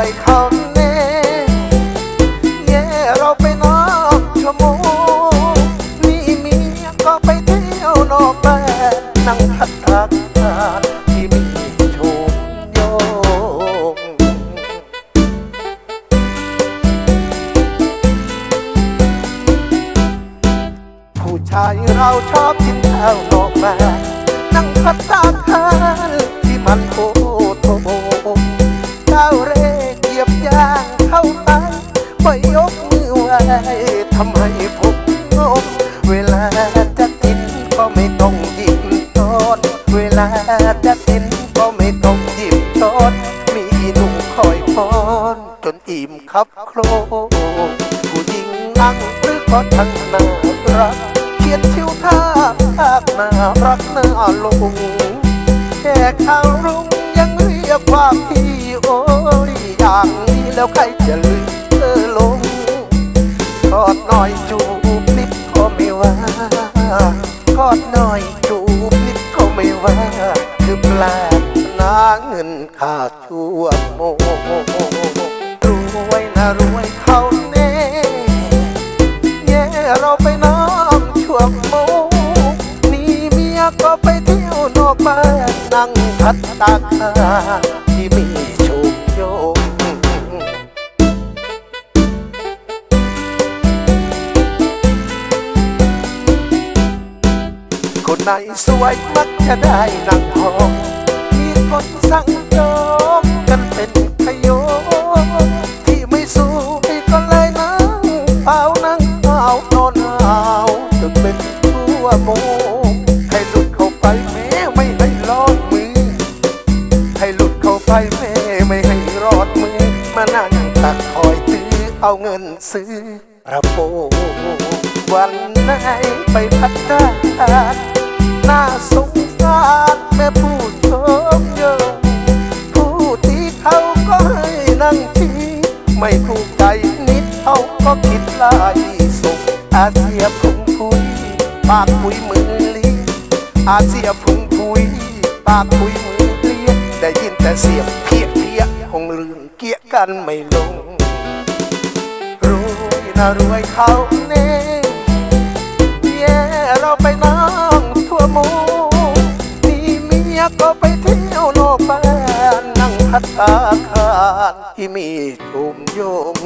วยเขาแน่แย่เราไปนอกชั่วโมงนี่เมียก็ไปเที่ยวนอกบ้านนั่งพัดอากาศที่มีชมโยงผู้ชายเราชอบกินข้าวนอกบ้านนั่งพัดตาคาน เหยียบย่างเข้าไปไม่ยกมือไหวทำให้ผมงงเวลาจะกินก็ไม่ต้องยิบตอนเวลาจะกินก็ไม่ต้องยิบตอนมีหนุ่มคอยป้อนจนอิ่มครับโครกผู้หญิงนั่งหรือก็ทั้งน่ารักเขียนชิวท่าภาพน่ารักน่าลงแค่ข่าวรุ่งยังเรียกว่าพี่โอ อย่างนี้แล้วใครจะลืมเธอลงกอดหน่อยจูบนิดก็ไม่ว่ากอดหน่อยจูบนิดก็ไม่ว่า คือแปลกนาเงินค่าชั่วโมรวยนะรวยเขาแน่แย่เราไปน้ำช่วงโมงนี่เมียก็ไปเที่ยวนอกบ้านนั่งพัดตากผ้า นไหนสวยมักจะได้นั่งห้องมีคนสั่งจองกันเป็นขโยงที่ไม่สู้พี่ก็เลยนั่งเฝ้านั่งเฝ้านอนหาจนเป็นทั่วโมงให้หลุดเข้าไปแม้ไม่ให้รอดมือ ให้หลุดเข้าไปแม่ไม่ให้รอดมือ มานั่งตักคอยตื้อเอาเงินซื้อระโปงวันไหนไปพัดตา ไม่ถูกใจนิดเขาก็คิดไล่ส่งอาเซียพุงพุยปากปุยมือลีอาเซียพุงพุยปากปุยมือเลียได้ยินแต่เสียงเพี้ยเพี้ยคงลืมเกี้ยกันไม่ลงรวยนะรวยเขาแน่แย่เราไปนั่งทั่วมงนี่เมียก็ไปเที่ พัฒนาคารที่มีชุมโยง